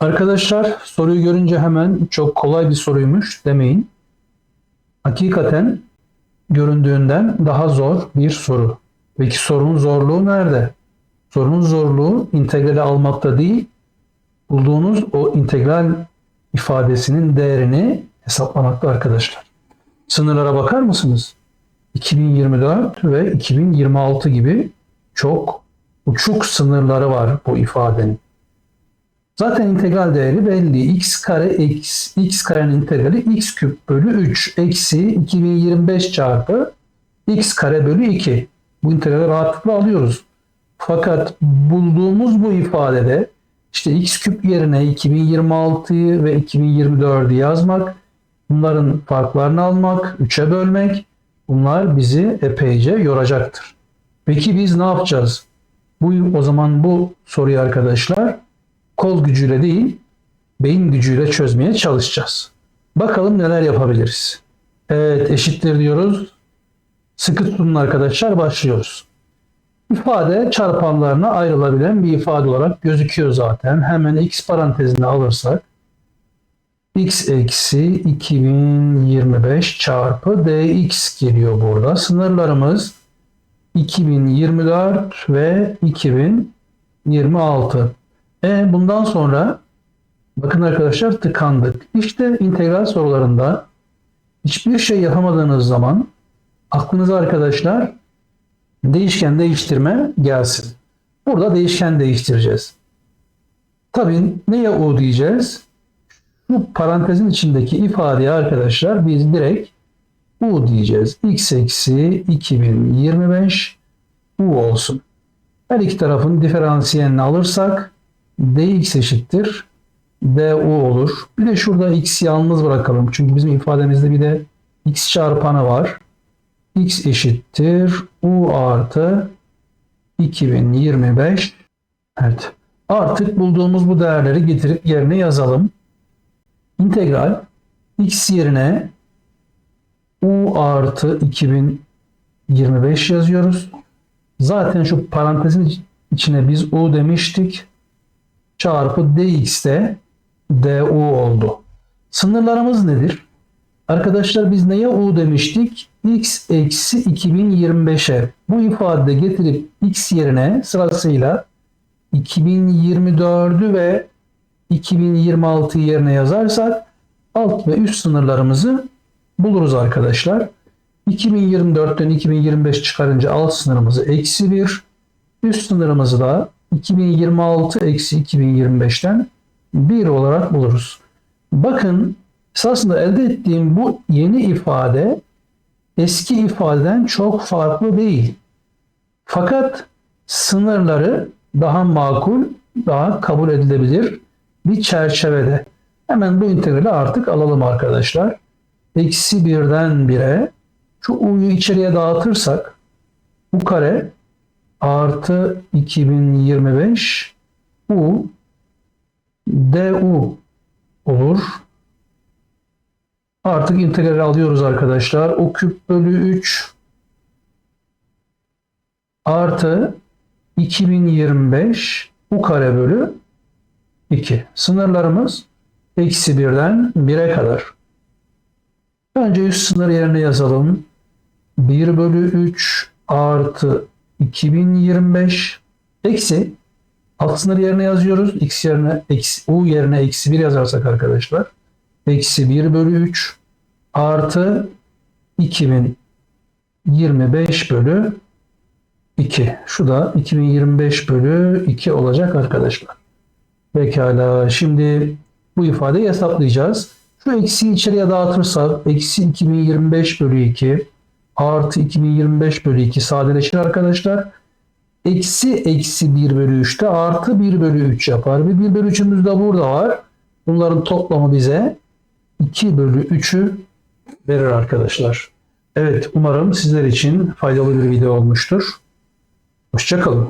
Arkadaşlar soruyu görünce hemen çok kolay bir soruymuş demeyin. Hakikaten göründüğünden daha zor bir soru. Peki sorunun zorluğu nerede? Sorunun zorluğu integrali almakta değil, bulduğunuz o integral ifadesinin değerini hesaplamakta arkadaşlar. Sınırlara bakar mısınız? 2024 ve 2026 gibi çok uçuk sınırları var bu ifadenin. Zaten integral değeri belli. x kare x, x karenin integrali x küp bölü 3 eksi 2025 çarpı x kare bölü 2. Bu integrali rahatlıkla alıyoruz. Fakat bulduğumuz bu ifadede işte x küp yerine 2026'yı ve 2024'ü yazmak, bunların farklarını almak, 3'e bölmek bunlar bizi epeyce yoracaktır. Peki biz ne yapacağız? Bu o zaman bu soruyu arkadaşlar kol gücüyle değil, beyin gücüyle çözmeye çalışacağız. Bakalım neler yapabiliriz. Evet eşittir diyoruz. Sıkı tutunun arkadaşlar başlıyoruz. İfade çarpanlarına ayrılabilen bir ifade olarak gözüküyor zaten. Hemen x parantezine alırsak x eksi 2025 çarpı dx geliyor burada. Sınırlarımız 2024 ve 2026. E bundan sonra bakın arkadaşlar tıkandık. İşte integral sorularında hiçbir şey yapamadığınız zaman aklınıza arkadaşlar değişken değiştirme gelsin. Burada değişken değiştireceğiz. Tabii neye u diyeceğiz? Bu parantezin içindeki ifadeye arkadaşlar biz direkt u diyeceğiz. x eksi 2025 u olsun. Her iki tarafın diferansiyelini alırsak dx eşittir du olur. Bir de şurada x yalnız bırakalım. Çünkü bizim ifademizde bir de x çarpanı var. x eşittir u artı 2025 Evet. Artık bulduğumuz bu değerleri getirip yerine yazalım. İntegral x yerine u artı 2025 yazıyoruz. Zaten şu parantezin içine biz u demiştik çarpı dx de du oldu. Sınırlarımız nedir? Arkadaşlar biz neye u demiştik? x eksi 2025'e. Bu ifadede getirip x yerine sırasıyla 2024'ü ve 2026'yı yerine yazarsak alt ve üst sınırlarımızı buluruz arkadaşlar. 2024'ten 2025 çıkarınca alt sınırımızı eksi 1, üst sınırımızı da 2026 eksi 2025'ten 1 olarak buluruz. Bakın esasında elde ettiğim bu yeni ifade eski ifadeden çok farklı değil. Fakat sınırları daha makul, daha kabul edilebilir bir çerçevede. Hemen bu integrali artık alalım arkadaşlar. Eksi birden 1'e şu u'yu içeriye dağıtırsak bu kare artı 2025 U du olur. Artık integrali alıyoruz arkadaşlar. O küp bölü 3 artı 2025 u kare bölü 2. Sınırlarımız eksi 1'den 1'e kadar. Önce üst sınır yerine yazalım. 1 bölü 3 artı 2025 eksi alt sınır yerine yazıyoruz. X yerine eksi, U yerine eksi 1 yazarsak arkadaşlar eksi 1 bölü 3 artı 2025 bölü 2. Şu da 2025 bölü 2 olacak arkadaşlar. Pekala. Şimdi bu ifadeyi hesaplayacağız. Şu eksiyi içeriye dağıtırsak eksi 2025 bölü 2 artı 2025 bölü 2 sadeleşir arkadaşlar. Eksi eksi 1 bölü 3 de artı 1 bölü 3 yapar. Ve 1 bölü 3'ümüz de burada var. Bunların toplamı bize 2 bölü 3'ü verir arkadaşlar. Evet umarım sizler için faydalı bir video olmuştur. Hoşçakalın.